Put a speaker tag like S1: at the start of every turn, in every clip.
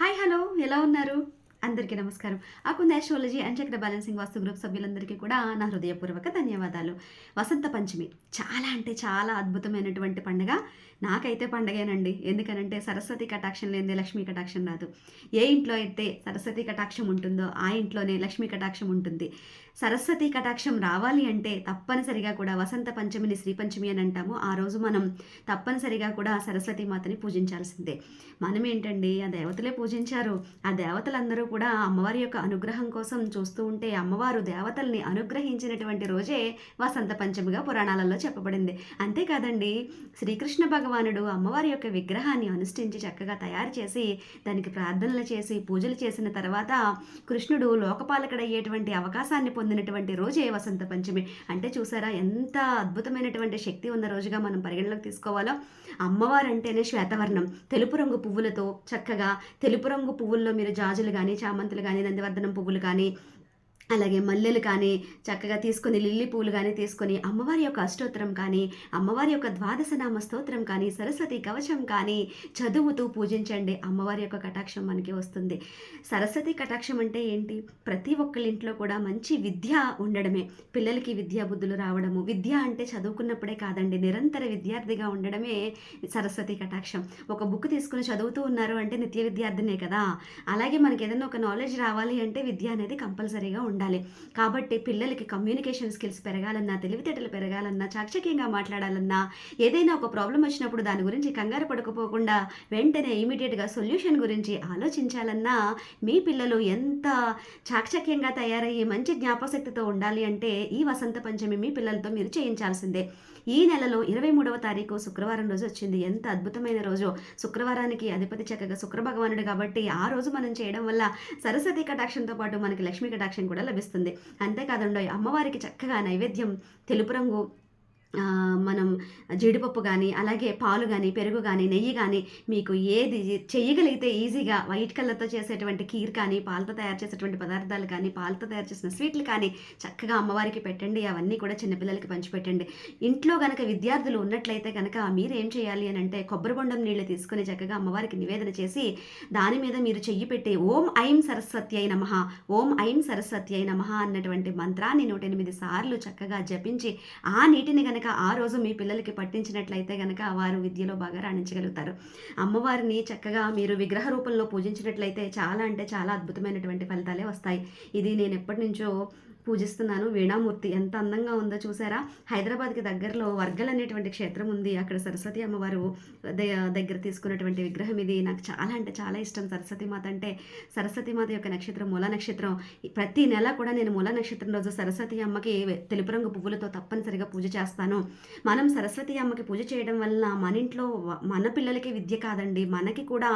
S1: Hi hello. ఎలా ఉన్నారు? అందరికీ నమస్కారం. Akunda astrology and chakra balancing vastu group సభ్యులందరికీ కూడా నా హృదయపూర్వక ధన్యవాదాలు. వసంత పంచమి చాలా అంటే చాలా అద్భుతమైనటువంటి పండుగ. నాకైతే పండగేనండి. ఎందుకనంటే సరస్వతి కటాక్షం లేనిదే లక్ష్మీ కటాక్షం రాదు. ఏ ఇంట్లో అయితే సరస్వతి కటాక్షం ఉంటుందో ఆ ఇంట్లోనే లక్ష్మీ కటాక్షం ఉంటుంది. సరస్వతి కటాక్షం రావాలి అంటే తప్పనిసరిగా కూడా వసంత పంచమిని శ్రీ పంచమి అని అంటాము. ఆ రోజు మనం తప్పనిసరిగా కూడా సరస్వతి మాతని పూజించాల్సిందే. మనం ఏంటండి ఆ దేవతలే పూజించారు. ఆ దేవతలందరూ కూడా అమ్మవారి యొక్క అనుగ్రహం కోసం చూస్తూ ఉంటే అమ్మవారు దేవతల్ని అనుగ్రహించినటువంటి రోజే వసంత పంచమిగా పురాణాలలో చెప్పబడింది. అంతేకాదండి శ్రీకృష్ణ భగవానుడు అమ్మవారి యొక్క విగ్రహాన్ని అనుష్ఠించి చక్కగా తయారు చేసి దానికి ప్రార్థనలు చేసి పూజలు చేసిన తర్వాత కృష్ణుడు లోకపాలకుడయ్యేటువంటి అవకాశాన్ని పొందినటువంటి రోజే వసంత పంచమి. అంటే చూసారా ఎంత అద్భుతమైనటువంటి శక్తి ఉన్న రోజుగా మనం పరిగణలోకి తీసుకోవాలో. అమ్మవారు అంటేనే శ్వేతవర్ణం. తెలుపు రంగు పువ్వులతో చక్కగా తెలుపు రంగు పువ్వుల్లో మీరు జాజులు కానీ చామంతులు కానీ నందివర్ధనం పువ్వులు కానీ అలాగే మల్లెలు కానీ చక్కగా తీసుకొని లిల్లీ పూలు కానీ తీసుకొని అమ్మవారి యొక్క అష్టోత్తరం కానీ అమ్మవారి యొక్క ద్వాదశ నామ స్తోత్రం కానీ సరస్వతి కవచం కానీ చదువుతూ పూజించండి. అమ్మవారి యొక్క కటాక్షం మనకి వస్తుంది. సరస్వతి కటాక్షం అంటే ఏంటి? ప్రతి ఒక్కళ్ళింట్లో కూడా మంచి విద్య ఉండడమే. పిల్లలకి విద్యా బుద్ధులు రావడము. విద్య అంటే చదువుకున్నప్పుడే కాదండి నిరంతర విద్యార్థిగా ఉండడమే సరస్వతి కటాక్షం. ఒక బుక్ తీసుకుని చదువుతూ ఉన్నారు అంటే నిత్య విద్యార్థినే కదా. అలాగే మనకి ఏదైనా ఒక నాలెడ్జ్ రావాలి అంటే విద్య అనేది కంపల్సరీగా ఉండాలి. ఉండాలి. కాబట్టి పిల్లలకి కమ్యూనికేషన్ స్కిల్స్ పెరగాలన్నా తెలివితేటలు పెరగాలన్నా చాకచక్యంగా మాట్లాడాలన్నా ఏదైనా ఒక ప్రాబ్లం వచ్చినప్పుడు దాని గురించి కంగారు పడకపోకుండా వెంటనే ఇమీడియట్గా సొల్యూషన్ గురించి ఆలోచించాలన్నా మీ పిల్లలు ఎంత చాకచక్యంగా తయారయ్యి మంచి జ్ఞాపశక్తితో ఉండాలి అంటే ఈ వసంత పంచమి మీ పిల్లలతో మీరు చేయించాల్సిందే. ఈ నెలలో ఇరవై మూడవ తారీఖు శుక్రవారం రోజు వచ్చింది. ఎంత అద్భుతమైన రోజు. శుక్రవారానికి అధిపతి చక్కగా శుక్ర భగవానుడు కాబట్టి ఆ రోజు మనం చేయడం వల్ల సరస్వతి కటాక్షంతో పాటు మనకి లక్ష్మీ కటాక్షం కూడా లభిస్తుంది. అంతేకాదండి అమ్మవారికి చక్కగా నైవేద్యం తెలుపు రంగు మనం జీడిపప్పు కానీ అలాగే పాలు కానీ పెరుగు కానీ నెయ్యి కానీ మీకు ఏది చేయగలిగితే ఈజీగా వైట్ కలర్తో చేసేటువంటి కీర్ కానీ పాలతో తయారు చేసేటువంటి పదార్థాలు కానీ పాలతో తయారు చేసిన స్వీట్లు కానీ చక్కగా అమ్మవారికి పెట్టండి. అవన్నీ కూడా చిన్నపిల్లలకి పంచిపెట్టండి. ఇంట్లో కనుక విద్యార్థులు ఉన్నట్లయితే కనుక మీరు ఏం చేయాలి అని అంటే కొబ్బరి బొండం నీళ్ళు తీసుకుని చక్కగా అమ్మవారికి నివేదన చేసి దాని మీద మీరు చెయ్యి పెట్టి ఓం ఐం సరస్వతి అయి నమ ఓం ఐం సరస్వతి అయి నమ అన్నటువంటి మంత్రాన్ని నూట ఎనిమిది సార్లు చక్కగా జపించి ఆ నీటిని కనుక కనుక ఆ రోజు మీ పిల్లలకి పట్టించినట్లయితే కనుక వారు విద్యలో బాగా రాణించగలుగుతారు. అమ్మవారిని చక్కగా మీరు విగ్రహ రూపంలో పూజించినట్లయితే చాలా అంటే చాలా అద్భుతమైనటువంటి ఫలితాలే వస్తాయి. ఇది నేను ఎప్పటి నుంచో పూజిస్తున్నాను. వీణామూర్తి ఎంత అందంగా ఉందో చూసారా? హైదరాబాద్కి దగ్గరలో వర్గల్ అనేటువంటి క్షేత్రం ఉంది. అక్కడ సరస్వతి అమ్మవారు దగ్గర తీసుకున్నటువంటి విగ్రహం ఇది. నాకు చాలా అంటే చాలా ఇష్టం సరస్వతి మాత అంటే. సరస్వతి మాత యొక్క నక్షత్రం మూల నక్షత్రం. ప్రతి నెల కూడా నేను మూల నక్షత్రం రోజు సరస్వతి అమ్మకి తెలుపు రంగు పువ్వులతో తప్పనిసరిగా పూజ చేస్తాను. మనం సరస్వతి అమ్మకి పూజ చేయడం వల్ల మన ఇంట్లో మన పిల్లలకి విద్య కాదండి. మనకి కూడా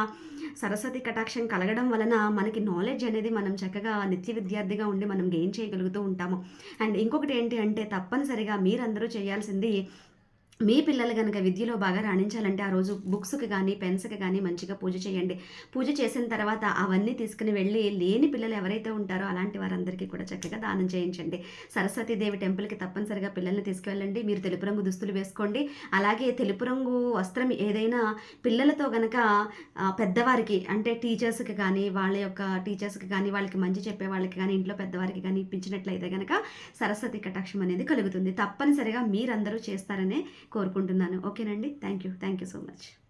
S1: సరస్వతి కటాక్షం కలగడం వలన మనకి నాలెడ్జ్ అనేది మనం చక్కగా నిత్య విద్యార్థిగా ఉండి మనం గెయిన్ చేయగలుగుతాం. ఉంటాము. అండ్ ఇంకొకటి ఏంటి అంటే తప్పనిసరిగా మీరందరూ చేయాల్సింది మీ పిల్లలు కనుక విద్యలో బాగా రాణించాలంటే ఆ రోజు బుక్స్కి కానీ పెన్స్కి కానీ మంచిగా పూజ చేయండి. పూజ చేసిన తర్వాత అవన్నీ తీసుకుని వెళ్ళి లేని పిల్లలు ఎవరైతే ఉంటారో అలాంటి వారందరికీ కూడా చక్కగా దానం చేయించండి. సరస్వతీదేవి టెంపుల్కి తప్పనిసరిగా పిల్లల్ని తీసుకువెళ్ళండి మీరు తెలుపు రంగు దుస్తులు వేసుకోండి. అలాగే తెలుపు రంగు వస్త్రం ఏదైనా పిల్లలతో గనక పెద్దవారికి అంటే టీచర్స్కి కానీ వాళ్ళ యొక్క టీచర్స్కి కానీ వాళ్ళకి మంచి చెప్పే వాళ్ళకి కానీ ఇంట్లో పెద్దవారికి కానీ ఇప్పించినట్లయితే కనుక సరస్వతి కటాక్షం అనేది కలుగుతుంది. తప్పనిసరిగా మీరందరూ చేస్తారనే కోరుకుంటున్నాను. ఓకేనండి? Thank you thank you so much.